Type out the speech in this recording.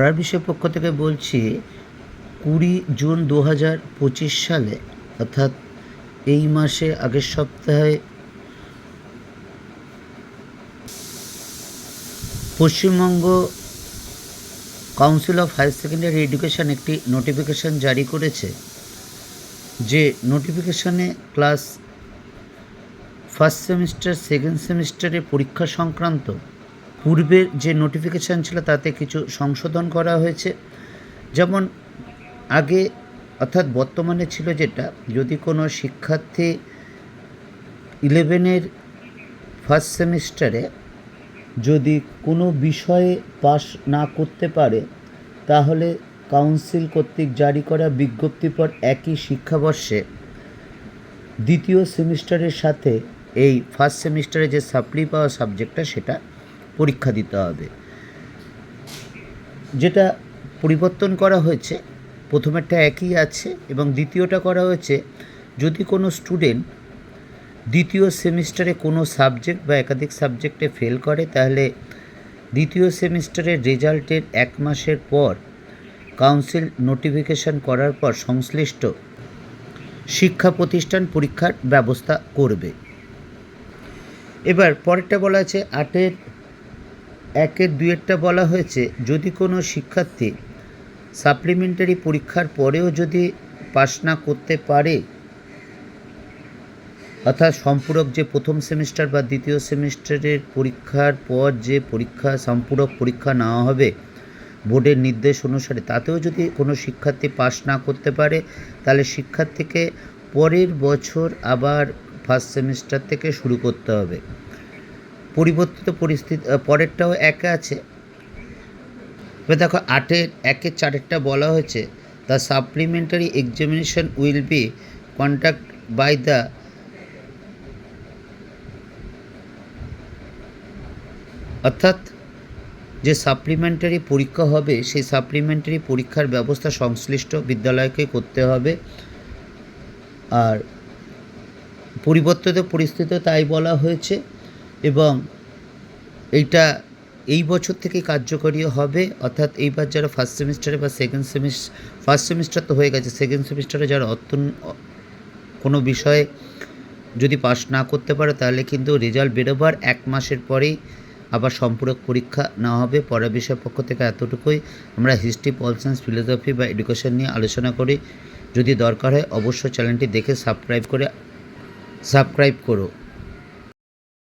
পড়ার বিষয় পক্ষ থেকে বলছি, কুড়ি জুন দু হাজার পঁচিশ সালে, অর্থাৎ এই মাসে আগের সপ্তাহে Paschimbanga council of higher secondary education একটি নোটিফিকেশান জারি করেছে, যে নোটিফিকেশানে ক্লাস ফার্স্ট সেমিস্টার, সেকেন্ড সেমিস্টারের পরীক্ষা সংক্রান্ত পূর্বের যে নোটিফিকেশান ছিল তাতে কিছু সংশোধন করা হয়েছে। যেমন আগে অর্থাৎ বর্তমানে ছিল যেটা, যদি কোনো শিক্ষার্থী ইলেভেনের ফার্স্ট সেমিস্টারে যদি কোনো বিষয়ে পাশ না করতে পারে, তাহলে কাউন্সিল কর্তৃক জারি করা বিজ্ঞপ্তির পর একই শিক্ষাবর্ষে দ্বিতীয় সেমিস্টারের সাথে এই ফার্স্ট সেমিস্টারে যে সাপ্লি পাওয়া সাবজেক্টটা সেটা পরীক্ষা দিতে হবে। যেটা পরিবর্তন করা হয়েছে, প্রথমেরটা একই আছে এবং দ্বিতীয়টা করা হয়েছে, যদি কোনো স্টুডেন্ট দ্বিতীয় সেমিস্টারে কোনো সাবজেক্ট বা একাধিক সাবজেক্টে ফেল করে, তাহলে দ্বিতীয় সেমিস্টারের রেজাল্টের এক মাসের পর কাউন্সিল নোটিফিকেশন করার পর সংশ্লিষ্ট শিক্ষা প্রতিষ্ঠান পরীক্ষার ব্যবস্থা করবে। এবার পরেরটা বলা আছে, আটের একের দুয়েরটা বলা হয়েছে, যদি কোনো শিক্ষার্থী সাপ্লিমেন্টারি পরীক্ষার পরেও যদি পাশ না করতে পারে, অর্থাৎ সম্পূরক যে প্রথম সেমিস্টার বা দ্বিতীয় সেমিস্টারের পরীক্ষার পর যে পরীক্ষা, সম্পূরক পরীক্ষা নেওয়া হবে, বোর্ডের নির্দেশ অনুসারে তাতেও যদি কোনো শিক্ষার্থী পাশ না করতে পারে, তাহলে শিক্ষার্থীকে পরের বছর আবার ফার্স্ট সেমিস্টার থেকে শুরু করতে হবে। পরিবর্তিত পরিস্থিতি পরেরটাও একে আছে। এবার দেখো, আটের একের চারেরটা বলা হয়েছে। The supplementary examination will be conduct by the অর্থাৎ যে সাপ্লিমেন্টারি পরীক্ষা হবে, সেই সাপ্লিমেন্টারি পরীক্ষার ব্যবস্থা সংশ্লিষ্ট বিদ্যালয়কে করতে হবে। আর পরিবর্তিত পরিস্থিতি তাই বলা হয়েছে এবং এইটা এই বছর থেকে কার্যকরী হবে, অর্থাৎ এইবার যারা ফার্স্ট সেমিস্টারে বা সেকেন্ড সেমিস্টার ফার্স্ট সেমিস্টার তো হয়ে গেছে সেকেন্ড সেমিস্টারে যারা অত্যন কোনো বিষয়ে যদি পাশ না করতে পারে, তাহলে কিন্তু রেজাল্ট বেরোবার এক মাসের পরেই আবার সম্পূরক পরীক্ষা নেওয়া হবে। পরের বিষয় পক্ষ থেকে এতটুকুই। আমরা হিস্ট্রি পল সায়েন্স ফিলোসফি বা এডুকেশন নিয়ে আলোচনা করি। যদি দরকার হয়, অবশ্যই চ্যানেলটি দেখে সাবস্ক্রাইব করে সাবস্ক্রাইব করো।